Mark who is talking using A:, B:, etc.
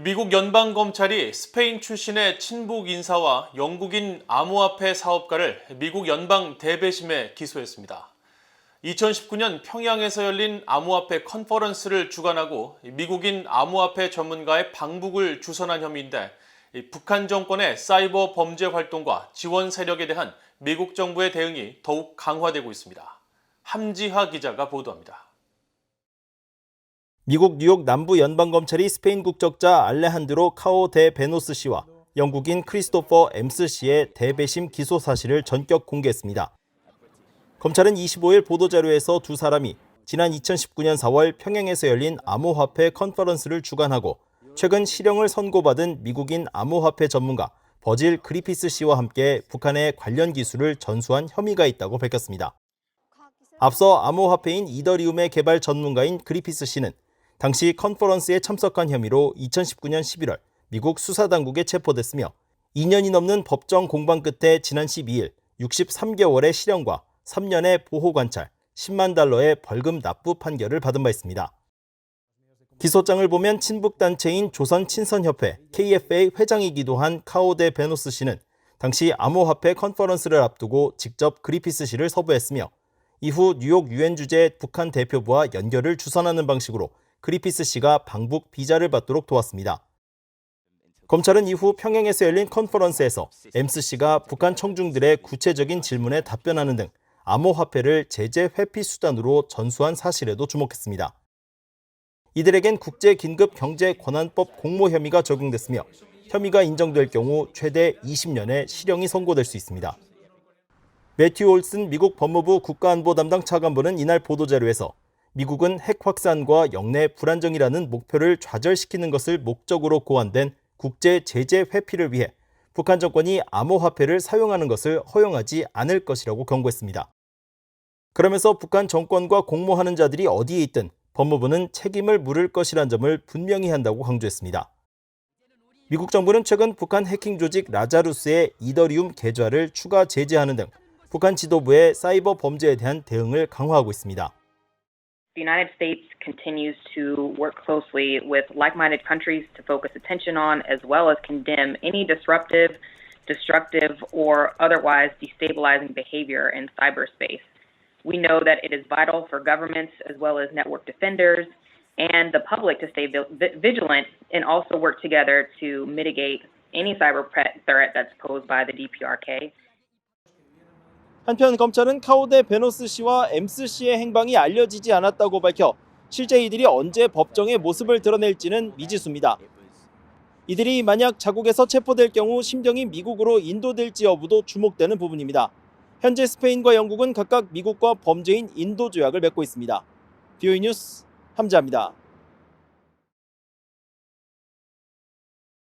A: 미국 연방 검찰이 스페인 출신의 친북 인사와 영국인 암호화폐 사업가를 미국 연방 대배심에 기소했습니다. 2019년 평양에서 열린 암호화폐 컨퍼런스를 주관하고 미국인 암호화폐 전문가의 방북을 주선한 혐의인데 이 북한 정권의 사이버 범죄 활동과 지원 세력에 대한 미국 정부의 대응이 더욱 강화되고 있습니다. 함지하 기자가 보도합니다.
B: 미국 뉴욕 남부 연방 검찰이 스페인 국적자 알레한드로 카오 데 베노스 씨와 영국인 크리스토퍼 엠스 씨의 대배심 기소 사실을 전격 공개했습니다. 검찰은 25일 보도자료에서 두 사람이 지난 2019년 4월 평양에서 열린 암호화폐 컨퍼런스를 주관하고 최근 실형을 선고받은 미국인 암호화폐 전문가 버질 그리피스 씨와 함께 북한의 관련 기술을 전수한 혐의가 있다고 밝혔습니다. 앞서 암호화폐인 이더리움의 개발 전문가인 그리피스 씨는 당시 컨퍼런스에 참석한 혐의로 2019년 11월 미국 수사당국에 체포됐으며 2년이 넘는 법정 공방 끝에 지난 12일 63개월의 실형과 3년의 보호관찰, 10만 달러의 벌금 납부 판결을 받은 바 있습니다. 기소장을 보면 친북단체인 조선친선협회 KFA 회장이기도 한 카오데 베노스 씨는 당시 암호화폐 컨퍼런스를 앞두고 직접 그리피스 씨를 서부했으며 이후 뉴욕 유엔 주재 북한 대표부와 연결을 주선하는 방식으로 그리피스 씨가 방북 비자를 받도록 도왔습니다. 검찰은 이후 평양에서 열린 컨퍼런스에서 엠스 씨가 북한 청중들의 구체적인 질문에 답변하는 등 암호화폐를 제재 회피 수단으로 전수한 사실에도 주목했습니다. 이들에겐 국제긴급경제권한법 공모 혐의가 적용됐으며 혐의가 인정될 경우 최대 20년의 실형이 선고될 수 있습니다. 매튜 올슨 미국 법무부 국가안보 담당 차관보는 이날 보도자료에서 미국은 핵 확산과 영내 불안정이라는 목표를 좌절시키는 것을 목적으로 고안된 국제 제재 회피를 위해 북한 정권이 암호화폐를 사용하는 것을 허용하지 않을 것이라고 경고했습니다. 그러면서 북한 정권과 공모하는 자들이 어디에 있든 법무부는 책임을 물을 것이란 점을 분명히 한다고 강조했습니다. 미국 정부는 최근 북한 해킹 조직 라자루스의 이더리움 계좌를 추가 제재하는 등 북한 지도부의 사이버 범죄에 대한 대응을 강화하고 있습니다.
C: The United States continues to work closely with like minded countries to focus attention on as well as condemn any disruptive, destructive, or otherwise destabilizing behavior in cyberspace. We know that it is vital for governments as well as network defenders and the public to stay vigilant and also work together to mitigate any cyber threat that's posed by the DPRK.
B: 한편 검찰은 카오데 베노스 씨와 엠스 씨의 행방이 알려지지 않았다고 밝혀 실제 이들이 언제 법정에 모습을 드러낼지는 미지수입니다. 이들이 만약 자국에서 체포될 경우 심정이 미국으로 인도될지 여부도 주목되는 부분입니다. 현재 스페인과 영국은 각각 미국과 범죄인 인도 조약을 맺고 있습니다. 비오이 뉴스 함자입니다.